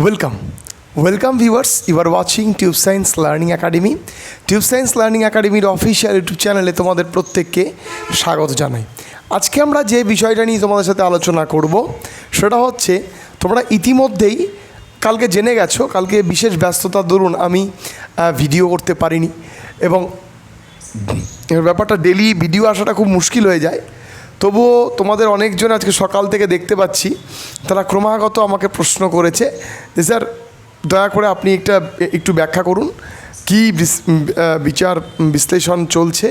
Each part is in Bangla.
Welcome welcome viewers you are watching tube science learning academy tube science learning একাডেমির অফিসিয়াল ইউটিউব চ্যানেলে তোমাদের প্রত্যেককে স্বাগত জানাই। আজকে আমরা যে বিষয়টা নিয়ে তোমাদের সাথে আলোচনা করব, সেটা হচ্ছে তোমরা ইতিমধ্যেই কালকে জেনে গেছো, কালকে বিশেষ ব্যস্ততার দরুন আমি ভিডিও করতে পারিনি এবং ব্যাপারটা ডেলি ভিডিও আসাটা খুব মুশকিল হয়ে যায়। তবুও তোমাদের অনেকজন আজকে সকাল থেকে দেখতে পাচ্ছি, তারা ক্রমাগত আমাকে প্রশ্ন করেছে যে, স্যার, দয়া করে আপনি একটা, একটু ব্যাখ্যা করুন, কি বিচার বিশ্লেষণ চলছে?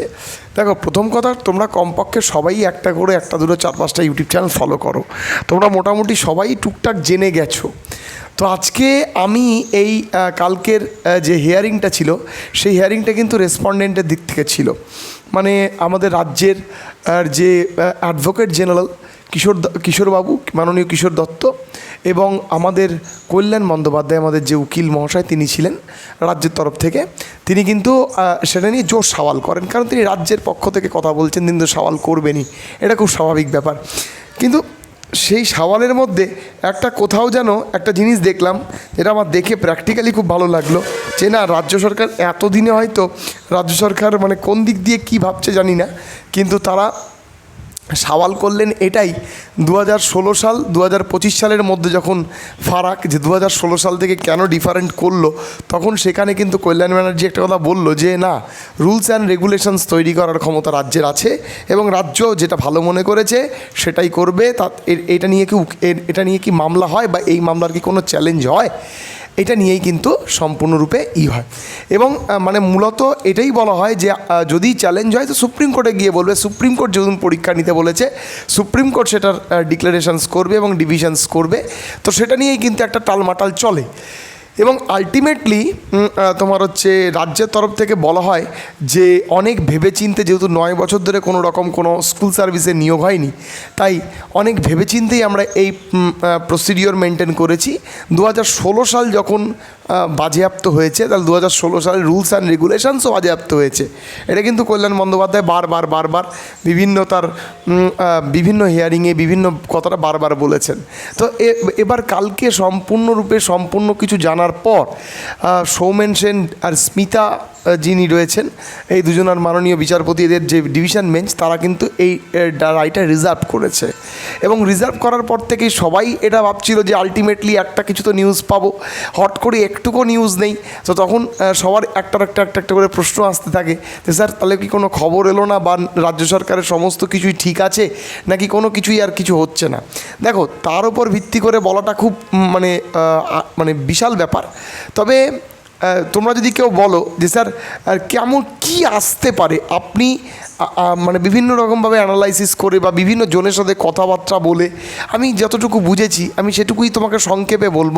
দেখো, প্রথম কথা, তোমরা কমপক্ষে সবাই একটা করে, একটা দুটো, চার পাঁচটা ইউটিউব চ্যানেল ফলো করো। তোমরা মোটামুটি সবাই টুকটাক জেনে গেছো। তো আজকে আমি এই কালকের যে হিয়ারিংটা ছিল, সেই হিয়ারিংটা কিন্তু রেসপন্ডেন্টের দিক থেকে ছিল। মানে আমাদের রাজ্যের যে অ্যাডভোকেট জেনারেল কিশোর কিশোরবাবু, মাননীয় কিশোর দত্ত এবং আমাদের কল্যাণ বন্দ্যোপাধ্যায়, আমাদের যে উকিল মহাশয় তিনি ছিলেন রাজ্যের তরফ থেকে, তিনি কিন্তু সেটা নিয়ে জোর সওয়াল করেন। কারণ তিনি রাজ্যের পক্ষ থেকে কথা বলছেন কিন্তু সওয়াল করবেনই। এটা খুব স্বাভাবিক ব্যাপার। কিন্তু সেই সাওয়ালের মধ্যে একটা কোথাও যেন একটা জিনিস দেখলাম, যেটা আমার দেখে প্র্যাকটিক্যালি খুব ভালো লাগল। যে না, রাজ্য সরকার এতদিনে হয়তো, রাজ্য সরকার মানে কোন দিক দিয়ে কি ভাবছে জানি না, কিন্তু তারা সওয়াল করলেন এটাই দু ষোলো সাল দু পঁচিশ সালের মধ্যে যখন ফারাক, যে দু ষোলো সাল থেকে কেন ডিফারেন্ট করল, তখন সেখানে কিন্তু কল্যাণ ব্যানার্জি একটা কথা বলল যে, না রুলস অ্যান্ড রেগুলেশনস তৈরি করার ক্ষমতা রাজ্যের আছে এবং রাজ্য যেটা ভালো মনে করেছে সেটাই করবে। তা এটা নিয়ে কি এটা নিয়ে কি মামলা হয় বা এই মামলার কি কোনো চ্যালেঞ্জ হয়? এটা নিয়েই কিন্তু সম্পূর্ণরূপে ই হয়। এবং মানে মূলত এটাই বলা হয় যে যদি চ্যালেঞ্জ হয় তো সুপ্রিম কোর্টে গিয়ে বলবে, সুপ্রিম কোর্ট যেদিন পরীক্ষা নিতে বলেছে, সুপ্রিম কোর্ট সেটার ডিক্লারেশনস করবে এবং ডিভিশনস করবে। তো সেটা নিয়েই কিন্তু একটা টালমাটাল চলে। এবং আলটিমেটলি তোমার হচ্ছে রাজ্যের তরফ থেকে বলা হয় যে অনেক ভেবেচিন্তে যেহেতু নয় বছর ধরে কোনো রকম কোনো স্কুল সার্ভিসে নিয়োগ হয়নি, তাই অনেক ভেবেচিন্তেই আমরা এই প্রসিডিওর মেনটেন করেছি। দু সাল যখন বাজেয়াপ্ত হয়েছে। তাহলে দু হাজার ষোলো সালের রুলস অ্যান্ড রেগুলেশনসও বাজেয়াপ্ত হয়েছে। এটা কিন্তু কল্যাণ বন্দ্যোপাধ্যায় বারবার বারবার বিভিন্ন তার বিভিন্ন হিয়ারিংয়ে বিভিন্ন কথাটা বারবার বলেছেন। তো এবার কালকে সম্পূর্ণরূপে সম্পূর্ণ কিছু জানার পর সৌমেন সেন আর স্মিতা যিনি রয়েছেন, এই দুজনের মাননীয় বিচারপতি এদের যে ডিভিশন বেঞ্চ, তারা কিন্তু এই রায়টা রিজার্ভ করেছে। এবং রিজার্ভ করার পর থেকেই সবাই এটা ভাবছিল যে আলটিমেটলি একটা কিছু তো নিউজ পাবো। হট করে একটুকু নিউজ নেই। তো তখন সবার একটার একটা একটা একটা করে প্রশ্ন আসতে থাকে যে, স্যার, তাহলে কি কোনো খবর এলো না বা রাজ্য সরকারের সমস্ত কিছুই ঠিক আছে? নাকি কোনো কিছুই আর কিছু হচ্ছে না? দেখো, তার উপর ভিত্তি করে বলাটা খুব মানে মানে বিশাল ব্যাপার। তবে তোমরা যদি কেউ বলো যে, স্যার কেমন কি আসতে পারে? আপনি মানে বিভিন্ন রকমভাবে অ্যানালাইসিস করে বা বিভিন্ন জনের সাথে কথাবার্তা বলে আমি যতটুকু বুঝেছি, আমি সেটুকুই তোমাকে সংক্ষেপে বলব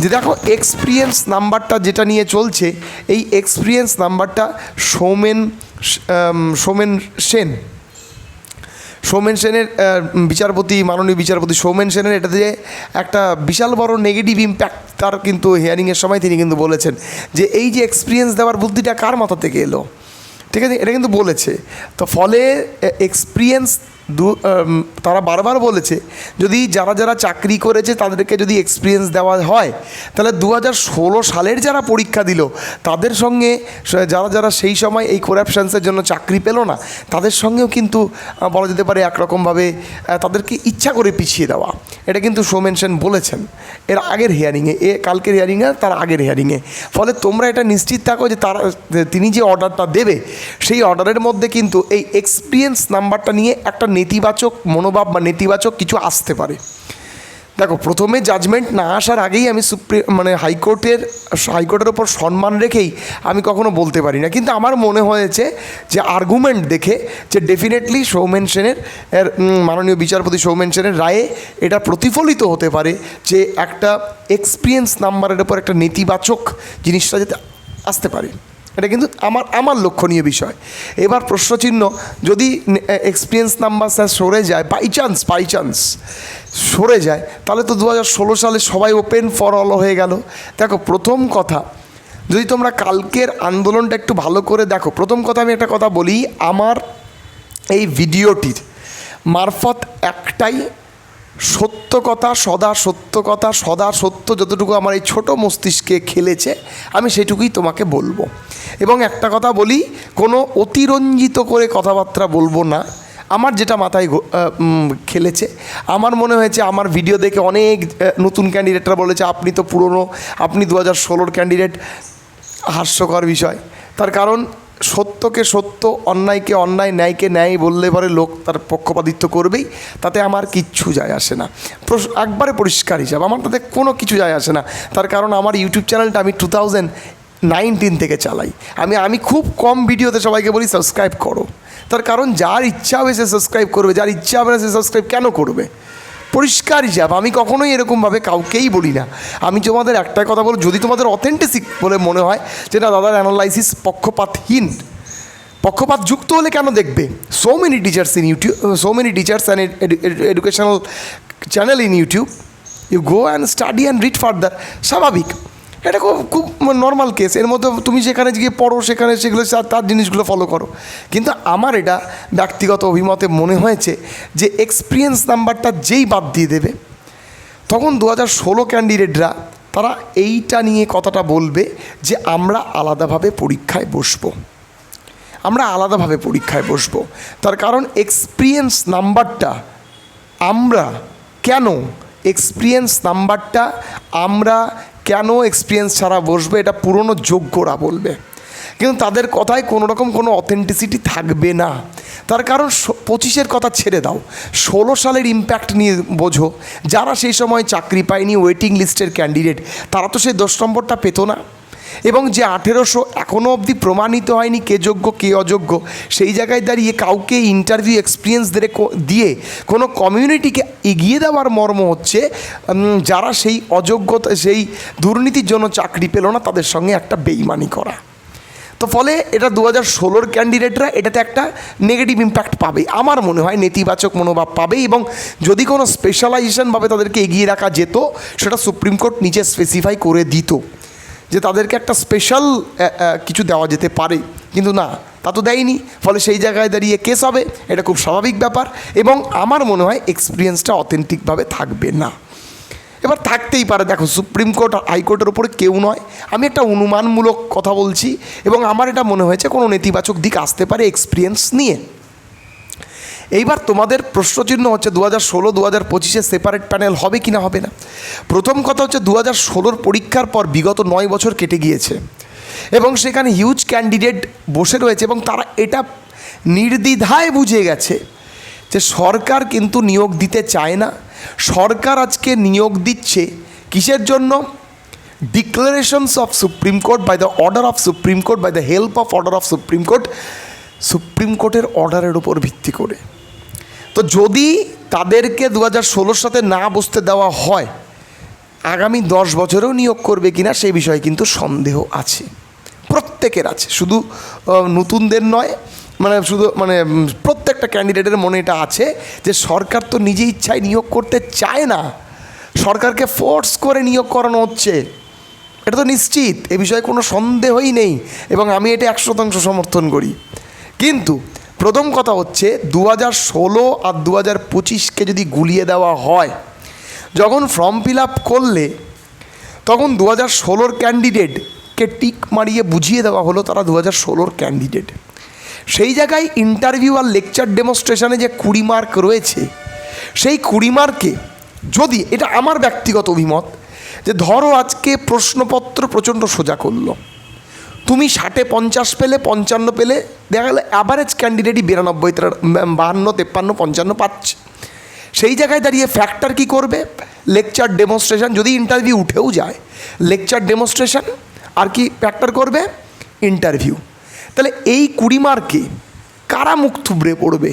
যে, দেখো এক্সপিরিয়েন্স নাম্বারটা যেটা নিয়ে চলছে, এই এক্সপিরিয়েন্স নাম্বারটা সৌমেন সৌমেন সেন সৌমেন সেনের বিচারপতি, মাননীয় বিচারপতি সৌমেন সেনের এটাতে যে একটা বিশাল বড় নেগেটিভ ইম্প্যাক্ট তার কিন্তু হিয়ারিংয়ের সময় তিনি কিন্তু বলেছেন যে এই যে এক্সপিরিয়েন্স দেওয়ার বুদ্ধিটা কার মাথা থেকে এলো? ঠিক আছে? এটা কিন্তু বলেছে। তো ফলে এক্সপিরিয়েন্স দু তারা বারবার বলেছে, যদি যারা যারা চাকরি করেছে তাদেরকে যদি এক্সপিরিয়েন্স দেওয়া হয়, তাহলে দু হাজার ষোলো সালের যারা পরীক্ষা দিল, তাদের সঙ্গে যারা যারা সেই সময় এই করাপশানসের জন্য চাকরি পেল না, তাদের সঙ্গেও কিন্তু বলা যেতে পারে একরকমভাবে তাদেরকে ইচ্ছা করে পিছিয়ে দেওয়া। এটা কিন্তু সোমেন সেন বলেছেন। এর আগের হিয়ারিংয়ে এ কালকের হিয়ারিংয়ে তার আগের হিয়ারিংয়ে ফলে তোমরা এটা নিশ্চিত থাকো যে তারা তিনি যে অর্ডারটা দেবে, সেই অর্ডারের মধ্যে কিন্তু এই এক্সপিরিয়েন্স নাম্বারটা নিয়ে একটা নেতিবাচক মনোভাব বা নেতিবাচক কিছু আসতে পারে। দেখো, প্রথমে জাজমেন্ট না আসার আগেই আমি সুপ্রিম মানে হাইকোর্টের হাইকোর্টের ওপর সম্মান রেখেই আমি কখনো বলতে পারি না। কিন্তু আমার মনে হয়েছে যে আর্গুমেন্ট দেখে যে ডেফিনেটলি সৌমেন সেনের মাননীয় বিচারপতি সৌমেন সেনের রায়ে এটা প্রতিফলিত হতে পারে যে একটা এক্সপিরিয়েন্স নাম্বারের ওপর একটা নেতিবাচক জিনিসটা যাতে আসতে পারে। এটা কিন্তু আমার আমার লক্ষণীয় বিষয়। এবার প্রশ্নচিহ্ন, যদি এক্সপিরিয়েন্স নাম্বার স্যার সরে যায় বাই চান্স বাই চান্স সরে যায়, তাহলে তো দু হাজার ষোলো সালে সবাই ওপেন ফর অল হয়ে গেল। দেখো, প্রথম কথা, যদি তোমরা কালকের আন্দোলনটা একটু ভালো করে দেখো, প্রথম কথা আমি একটা কথা বলি, আমার এই ভিডিওটির মারফত একটাই সত্য কথা, সদা সত্য কথা, সদা সত্য যতটুকু আমার এই ছোট মস্তিষ্কে খেলেছে, আমি সেটুকুই তোমাকে বলব। এবং একটা কথা বলি, কোনো অতিরঞ্জিত করে কথাবার্তা বলব না। আমার যেটা মাথায় খেলেছে, আমার মনে হয়েছে আমার ভিডিও দেখে অনেক নতুন ক্যান্ডিডেটরা বলেছে, আপনি তো পুরনো, আপনি দু হাজার ষোলোর ক্যান্ডিডেট হাস্যকর বিষয়। তার কারণ সত্যকে সত্য, অন্যায়কে অন্যায়, ন্যায়কে ন্যায় বললে পরে লোক তার পক্ষপাতিত্ব করবেই, তাতে আমার কিচ্ছু যায় আসে না। একবারে পরিষ্কার হিসাব, আমার তাতে কোনো কিছু যায় আসে না। তার কারণ আমার ইউটিউব চ্যানেলটা আমি টু থাউজেন্ড নাইনটিন থেকে চালাই। আমি আমি খুব কম ভিডিওতে সবাইকে বলি সাবস্ক্রাইব করো। তার কারণ যার ইচ্ছা হবে সে সাবস্ক্রাইব করবে, যার ইচ্ছা হবে না সে সাবস্ক্রাইব কেন করবে? পরিষ্কার হিসাব। আমি কখনোই এরকমভাবে কাউকেই বলি না। আমি তোমাদের একটাই কথা বলব, যদি তোমাদের অথেন্টিসিক বলে মনে হয় যেটা দাদার অ্যানালাইসিস পক্ষপাতহীন পক্ষপাত যুক্ত হলে কেন দেখবে? So many teachers in YouTube so many teachers and educational channel in YouTube you go and study and read further স্বাভাবিক। এটা খুব খুব নর্মাল কেস এর মধ্যে তুমি যেখানে গিয়ে পড়ো, সেখানে সেগুলো, তার- জিনিসগুলো ফলো করো। কিন্তু আমার এটা ব্যক্তিগত অভিমতে মনে হয়েছে যে এক্সপিরিয়েন্স নাম্বারটা যেই বাদ দিয়ে দেবে, তখন দু হাজার ষোলো ক্যান্ডিডেটরা তারা এইটা নিয়ে কথাটা বলবে যে আমরা আলাদাভাবে পরীক্ষায় বসবো। আমরা আলাদাভাবে পরীক্ষায় বসবো। তার কারণ এক্সপিরিয়েন্স নাম্বারটা আমরা, কেন এক্সপিরিয়েন্স নাম্বারটা আমরা কেন এক্সপিরিয়েন্স ছাড়া বসবে? এটা পুরনো যোগ্যরা বলবে। কিন্তু তাদের কথায় কোনো রকম কোনো অথেন্টিসিটি থাকবে না। তার কারণ পঁচিশের কথা ছেড়ে দাও। ষোলো সালের ইম্প্যাক্ট নিয়ে বোঝো। যারা সেই সময় চাকরি পায়নি ওয়েটিং লিস্টের ক্যান্ডিডেট তারা তো সেই দশ নম্বরটা পেতো না। এবং যে আঠেরোশো এখনও অবধি প্রমাণিত হয়নি কে যোগ্য, কে অযোগ্য, সেই জায়গায় দাঁড়িয়ে কাউকে ইন্টারভিউ এক্সপিরিয়েন্স দিয়ে দিয়ে কোনো কমিউনিটিকে এগিয়ে দেওয়ার মর্ম হচ্ছে যারা সেই অযোগ্যতা, সেই দুর্নীতির জন্য চাকরি পেল না, তাদের সঙ্গে একটা বেইমানি করা। তো ফলে এটা দু হাজার ষোলোর ক্যান্ডিডেটরা এটাতে একটা নেগেটিভ ইম্প্যাক্ট পাবে। আমার মনে হয় নেতিবাচক মনোভাব পাবে এবং যদি কোনো স্পেশালাইজেশনভাবে তাদেরকে এগিয়ে রাখা যেত, সেটা সুপ্রিম কোর্ট নিচে স্পেসিফাই করে দিত। যে তাদেরকে একটা স্পেশাল কিছু দেওয়া যেতে পারে। কিন্তু না, তা তো দেয়নি। ফলে সেই জায়গায় দাঁড়িয়ে কেস হবে, এটা খুব স্বাভাবিক ব্যাপার। এবং আমার মনে হয় এক্সপিরিয়েন্সটা অথেন্টিকভাবে থাকবে না। এবার থাকতেই পারে। দেখো, সুপ্রিম কোর্ট আর হাইকোর্টের ওপরে কেউ নয়। আমি একটা অনুমানমূলক কথা বলছি, এবং আমার এটা মনে হয়েছে কোনো নেতিবাচক দিক আসতে পারে এক্সপিরিয়েন্স নিয়ে। এইবার তোমাদের প্রশ্নচিহ্ন হচ্ছে দু হাজার ষোলো দু হাজার পঁচিশে সেপারেট প্যানেল হবে কি না হবে না? প্রথম কথা হচ্ছে দু হাজার ষোলোর পরীক্ষার পর বিগত নয় বছর কেটে গিয়েছে এবং সেখানে হিউজ ক্যান্ডিডেট বসে রয়েছে এবং তারা এটা নির্দ্বিধায় বুঝে গেছে যে সরকার কিন্তু নিয়োগ দিতে চায় না। সরকার আজকে নিয়োগ দিচ্ছে কিসের জন্য? Declarations of supreme court by the order of supreme court by the help of order of supreme court supreme কোর্টের অর্ডারের উপর ভিত্তি করে। তো যদি তাদেরকে দু হাজার ষোলোর সাথে না বসতে দেওয়া হয়, আগামী দশ বছরেও নিয়োগ করবে কিনা সেই বিষয়ে কিন্তু সন্দেহ আছে। প্রত্যেকের আছে, শুধু নতুনদের নয় মানে শুধু মানে প্রত্যেকটা ক্যান্ডিডেটের মনে এটা আছে যে সরকার তো নিজে ইচ্ছায় নিয়োগ করতে চায় না। সরকারকে ফোর্স করে নিয়োগ করানো হচ্ছে। এটা তো নিশ্চিত, এ বিষয়ে কোনো সন্দেহই নেই এবং আমি এটা একশো শতাংশ সমর্থন করি। কিন্তু প্রথম কথা হচ্ছে দু হাজার ষোলো আর দু হাজার পঁচিশকে যদি গুলিয়ে দেওয়া হয়, যখন ফর্ম ফিল আপ করলে, তখন দু হাজার ষোলোর ক্যান্ডিডেটকে টিক মারিয়ে বুঝিয়ে দেওয়া হলো তারা দু হাজার ষোলোর ক্যান্ডিডেট। সেই জায়গায় ইন্টারভিউ আর লেকচার ডেমনস্ট্রেশনে যে কুড়ি মার্ক রয়েছে, সেই কুড়ি মার্কে যদি, এটা আমার ব্যক্তিগত অভিমত, যে ধরো আজকে প্রশ্নপত্র প্রচণ্ড সোজা করল। তুমি ষাটে পঞ্চাশ পেলে, পঞ্চান্ন পেলে, দেখা গেলো অ্যাভারেজ ক্যান্ডিডেটই বিরানব্বই বাহান্ন, তেপ্পান্ন, পঞ্চান্ন পাচ্ছে। সেই জায়গায় দাঁড়িয়ে ফ্যাক্টর কি করবে? লেকচার ডেমনস্ট্রেশন যদি ইন্টারভিউ উঠেও যায় লেকচার ডেমনস্ট্রেশন আর কি ফ্যাক্টর করবে? ইন্টারভিউ তাহলে এই কুড়ি মার্কে কারা মুখ থুবড়ে পড়বে?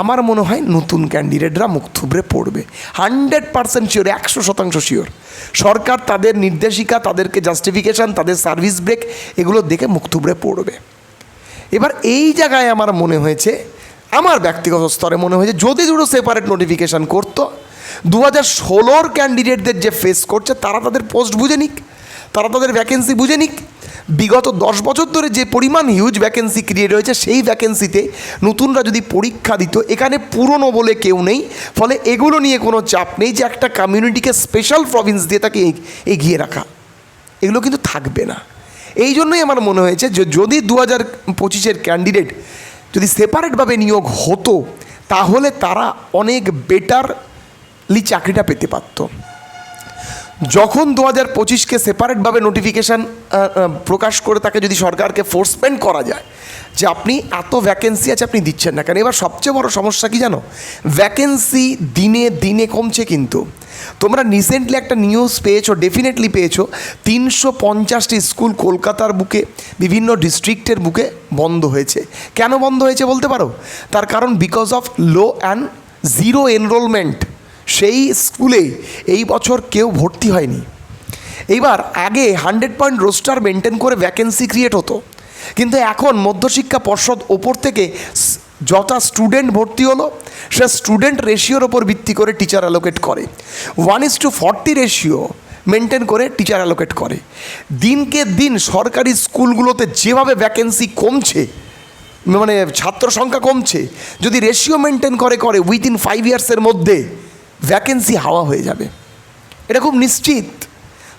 আমার মনে হয় নতুন ক্যান্ডিডেটরা মুখ থুবড়ে পড়বে। হান্ড্রেড পার্সেন্ট শিওর একশো শতাংশ শিওর সরকার তাদের নির্দেশিকা, তাদেরকে জাস্টিফিকেশান তাদের সার্ভিস ব্রেক এগুলো দেখে মুখ থুবড়ে পড়বে। এবার এই জায়গায় আমার মনে হয়েছে, আমার ব্যক্তিগত স্তরে মনে হয়েছে, যদি দুটো সেপারেট নোটিফিকেশান করতো দু হাজার ষোলোর ক্যান্ডিডেটদের যে ফেস করছে, তারা তাদের পোস্ট বুঝে নিক, তারা তাদের ভ্যাকেন্সি বুঝে নিক বিগত দশ বছর ধরে যে পরিমাণ হিউজ ভ্যাকেন্সি ক্রিয়েট হয়েছে, সেই ভ্যাকেন্সিতে নতুনরা যদি পরীক্ষা দিত, এখানে পুরনো বলে কেউ নেই। ফলে এগুলো নিয়ে কোনো চাপ নেই যে একটা কমিউনিটিকে স্পেশাল প্রভিন্স দিয়ে তাকে এগিয়ে রাখা। এগুলো কিন্তু থাকবে না। এই জন্যই আমার মনে হয়েছে যে যদি দু হাজার পঁচিশের ক্যান্ডিডেট যদি সেপারেটভাবে নিয়োগ হতো, তাহলে তারা অনেক বেটারলি চাকরিটা পেতে পারতো। যখন দু হাজার পঁচিশকে সেপারেটভাবে নোটিফিকেশান প্রকাশ করে তাকে যদি সরকারকে ফোর্সমেন্ট করা যায়, যে আপনি এত ভ্যাকেন্সি আছে আপনি দিচ্ছেন না কেন? এবার সবচেয়ে বড় সমস্যা কি জানো? ভ্যাকেন্সি দিনে দিনে কমছে কিন্তু। তোমরা রিসেন্টলি একটা নিউজ পেয়েছ ডেফিনেটলি পেয়েছ, তিনশো পঞ্চাশটি স্কুল কলকাতার বুকে, বিভিন্ন ডিস্ট্রিক্টের বুকে বন্ধ হয়েছে। কেন বন্ধ হয়েছে বলতে পারো? তার কারণ because of low and zero enrollment সেই স্কুলে এই বছর কেউ ভর্তি হয়নি। এইবার আগে হান্ড্রেড পয়েন্ট রোস্টার মেনটেন করে ভ্যাকেন্সি ক্রিয়েট হতো। কিন্তু এখন মধ্যশিক্ষা পর্ষদ ওপর থেকে যটা স্টুডেন্ট ভর্তি হলো, সে স্টুডেন্ট রেশিওর ওপর ভিত্তি করে টিচার অ্যালোকেট করে। One is to forty ratio maintain করে টিচার অ্যালোকেট করে। দিনকে দিন সরকারি স্কুলগুলোতে যেভাবে ভ্যাকেন্সি কমছে মানে ছাত্র সংখ্যা কমছে, যদি রেশিও মেনটেন করে করে উইদিন ফাইভ ইয়ার্সের মধ্যে ভ্যাকেন্সি হাওয়া হয়ে যাবে। এটা খুব নিশ্চিত।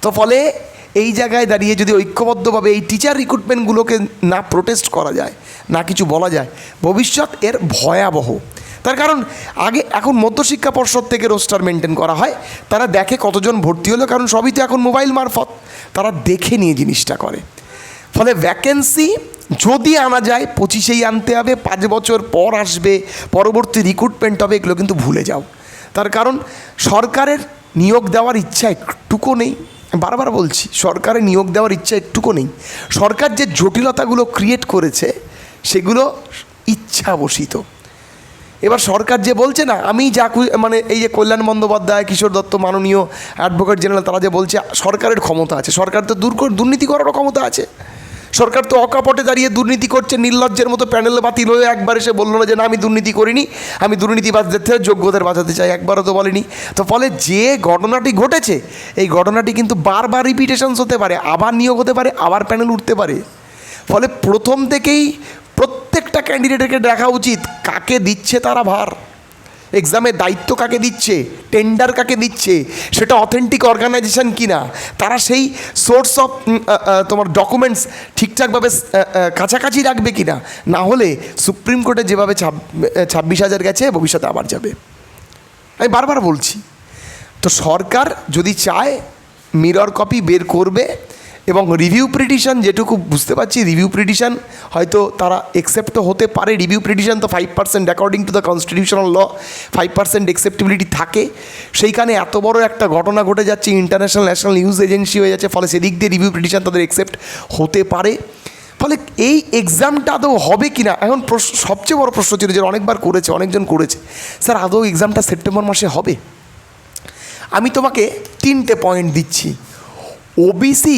তো ফলে এই জায়গায় দাঁড়িয়ে যদি ঐক্যবদ্ধভাবে এই টিচার রিক্রুটমেন্টগুলোকে না প্রোটেস্ট করা যায়, না কিছু বলা যায়, ভবিষ্যৎ এর ভয়াবহ। তার কারণ, আগে এখন মধ্যশিক্ষা পর্ষদ থেকে রোস্টার মেনটেন করা হয়। তারা দেখে কতজন ভর্তি হলো, কারণ সবই তো এখন মোবাইল মারফত। তারা দেখে নিয়ে জিনিসটা করে। ফলে ভ্যাকেন্সি যদি আনা যায়, পঁচিশেই আনতে হবে, পাঁচ বছর পর আসবে, পরবর্তী রিক্রুটমেন্ট হবে, এগুলো কিন্তু ভুলে যাও। তার কারণ সরকারের নিয়োগ দেওয়ার ইচ্ছা একটুকু নেই। বারবার বলছি, সরকারের নিয়োগ দেওয়ার ইচ্ছা একটুকু নেই। সরকার যে জটিলতাগুলো ক্রিয়েট করেছে, সেগুলো ইচ্ছাবশিত। এবার সরকার যে বলছে না, আমি যা মানে এই যে কল্যাণ বন্দ্যোপাধ্যায়, কিশোর দত্ত, মাননীয় অ্যাডভোকেট জেনারেল তারা যে বলছে, সরকারের ক্ষমতা আছে। সরকার তো দূর দুর্নীতি করারও ক্ষমতা আছে। সরকার তো অকাপটে দাঁড়িয়ে দুর্নীতি করছে, নির্লজ্জের মতো প্যানেল বাতিল হয়ে একবার এসে বলল না যে, না, আমি দুর্নীতি করিনি, আমি দুর্নীতিবাজদের থেকে যোগ্যদের বাঁচাতে চাই। একবারও তো বলেনি। তো ফলে যে ঘটনাটি ঘটেছে, এই ঘটনাটি কিন্তু বারবার রিপিটেশনস হতে পারে, আবার নিয়োগ হতে পারে, আবার প্যানেল উঠতে পারে। ফলে প্রথম থেকেই প্রত্যেকটা ক্যান্ডিডেটকে দেখা উচিত, কাকে দিচ্ছে তারা ভার। এক্সামের দায়িত্ব কাকে দিচ্ছে? টেন্ডার কাকে দিচ্ছে? সেটা অথেন্টিক অর্গানাইজেশন কিনা? তারা সেই সোর্স অফ তোমার ডকুমেন্টস ঠিকঠাকভাবে কাছাকাছি রাখবে কিনা? না না হলে সুপ্রিম কোর্টে যেভাবে ছাব- ছাব্বিশ হাজার গেছে, ভবিষ্যতে আবার যাবে। আমি বারবার বলছি, তো সরকার যদি চায় মিরর কপি বের করবে এবং রিভিউ প্রিটিশন যেটুকু বুঝতে পারছি রিভিউ প্রিটিশন হয়তো তারা একসেপ্ট হতে পারে। রিভিউ প্রিটিশন তো five percent according to the constitutional law five percent acceptability থাকে। সেইখানে এত বড় একটা ঘটনা ঘটে যাচ্ছে ইন্টারন্যাশনাল ন্যাশনাল নিউজ এজেন্সি হয়ে যাচ্ছে, ফলে সেদিক দিয়ে রিভিউ প্রিটিশন তাদের একসেপ্ট হতে পারে। ফলে এই এক্সামটা আদৌ হবে কি না এখন প্রশ্ন, সবচেয়ে বড় প্রশ্ন ছিল যে অনেকবার করেছে, অনেকজন করেছে। স্যার, আদৌ এক্সামটা সেপ্টেম্বর মাসে হবে? আমি তোমাকে তিনটে পয়েন্ট দিচ্ছি। ওবিসি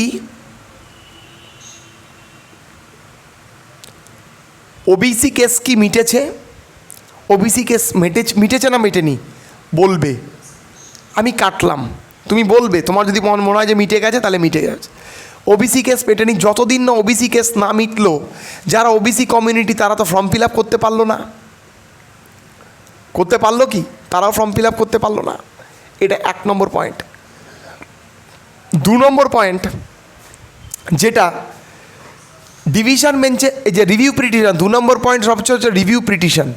ওবিসি কেস কি মিটেছে? ওবিসি কেস মেটে মিটেছে না মেটেনি? বলবে। আমি কাটলাম। তুমি বলবে, তোমার যদি মন মনে হয় যে মিটে গেছে, তাহলে মিটে গেছে। ওবিসি কেস মেটেনি, যতদিন না ওবিসি কেস না মিটলো, যারা ওবিসি কমিউনিটি তারা তো ফর্ম ফিল আপ করতে পারল না। করতে পারল কি? তারাও ফর্ম ফিল আপ করতে পারল না। এটা এক নম্বর পয়েন্ট দু নম্বর পয়েন্ট যেটা ডিভিশন বেঞ্চে এই যে রিভিউ পিটিশন দু নম্বর পয়েন্ট সবচেয়ে হচ্ছে রিভিউ পিটিশন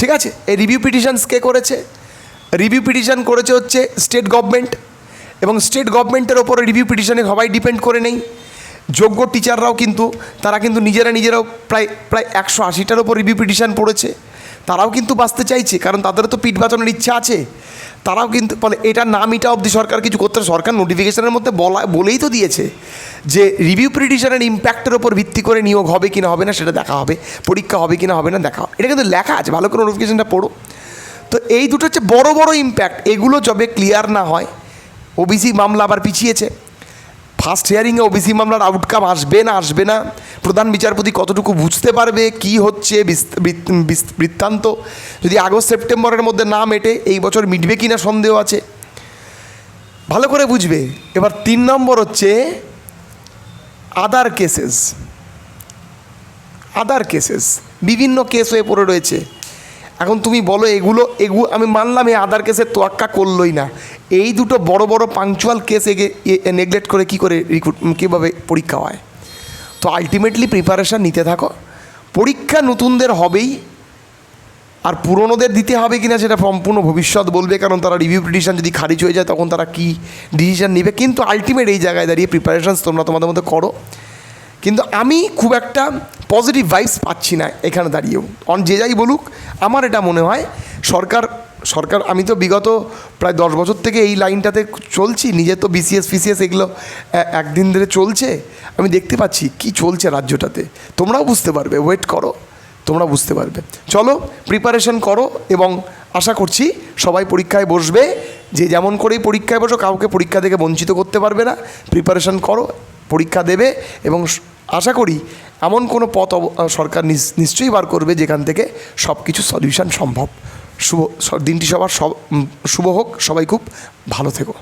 ঠিক আছে? এই রিভিউ পিটিশনস কে করেছে? রিভিউ পিটিশন করেছে হচ্ছে স্টেট গভর্নমেন্ট এবং স্টেট গভর্নমেন্টের ওপরে রিভিউ পিটিশনে সবাই ডিপেন্ড করে নেই। যোগ্য টিচাররাও কিন্তু, তারা কিন্তু নিজেরা নিজেরাও প্রায় প্রায় একশো আশিটার ওপর রিভিউ পিটিশন পড়েছে। তারাও কিন্তু বাঁচতে চাইছে, কারণ তাদেরও তো পিঠ বাঁচানোর ইচ্ছা আছে। তারাও কিন্তু বলে এটা নাম এটা অবধি সরকার কিছু করতে সরকার নোটিফিকেশনের মধ্যে বলা, বলেই তো দিয়েছে যে রিভিউ পিটিশনের ইম্প্যাক্টের ওপর ভিত্তি করে নিয়োগ হবে কি না হবে না, সেটা দেখা হবে, পরীক্ষা হবে কি না হবে না, দেখা হবে। এটা কিন্তু লেখা আছে, ভালো করে নোটিফিকেশনটা পড়ো। তো এই দুটো হচ্ছে বড় বড় ইম্প্যাক্ট এগুলো যবে ক্লিয়ার না হয় ওবিসি মামলা আবার পিছিয়েছে। ফার্স্ট হিয়ারিংয়ে ওবিসি মামলার আউটকাম আসবে না আসবে না? প্রধান বিচারপতি কতটুকু বুঝতে পারবে? কি হচ্ছে? বৃত্তান্ত? যদি আগস্ট, সেপ্টেম্বরের মধ্যে না মেটে, এই বছর মিটবে কি না সন্দেহ আছে? ভালো করে বুঝবে। এবার তিন নম্বর হচ্ছে আদার কেসেস আদার কেসেস বিভিন্ন কেস হয়ে পড়ে রয়েছে। এখন তুমি বলো এগুলো এগুলো আমি মানলাম এই আদার কেসের তোয়াক্কা করলোই না। এই দুটো বড় বড় পাংচুয়াল কেস এগে নেগলেক্ট করে কি করে রিক্রুট কীভাবে পরীক্ষা হয়? তো আলটিমেটলি প্রিপারেশান নিতে থাকো। পরীক্ষা নতুনদের হবেই, আর পুরনোদের দিতে হবে কিনা সেটা সম্পূর্ণ ভবিষ্যৎ বলবে, কারণ তারা রিভিউ পিটিশন যদি খারিজ হয়ে যায়, তখন তারা কি ডিসিশন নেবে? কিন্তু আলটিমেট এই জায়গায় দাঁড়িয়ে প্রিপারেশানস তোমরা তোমাদের মধ্যে করো। কিন্তু আমি খুব একটা পজিটিভ ভাইবস পাচ্ছি না এখানে দাঁড়িয়েও। অন যে যাই বলুক, আমার এটা মনে হয়, সরকার সরকার, আমি তো বিগত প্রায় দশ বছর থেকে এই লাইনটাতে চলছি, নিজে তো বিসিএস ফিসিএস এগুলো একদিন ধরে চলছে, আমি দেখতে পাচ্ছি কি চলছে রাজ্যটাতে। তোমরাও বুঝতে পারবে ওয়েট করো, তোমরা বুঝতে পারবে। চলো প্রিপারেশন করো এবং আশা করছি সবাই পরীক্ষায় বসবে, যে যেমন করেই পরীক্ষায় বসো, কাউকে পরীক্ষা থেকে বঞ্চিত করতে পারবে না। প্রিপারেশন করো পরীক্ষা দেবে এবং আশা করি এমন কোনো পথ সরকার নিশ্চয়ই বার করবে যেখান থেকে সব কিছু সলিউশন সম্ভব। শুভ দিনটি সবার সব শুভ হোক, সবাই খুব ভালো থেকো।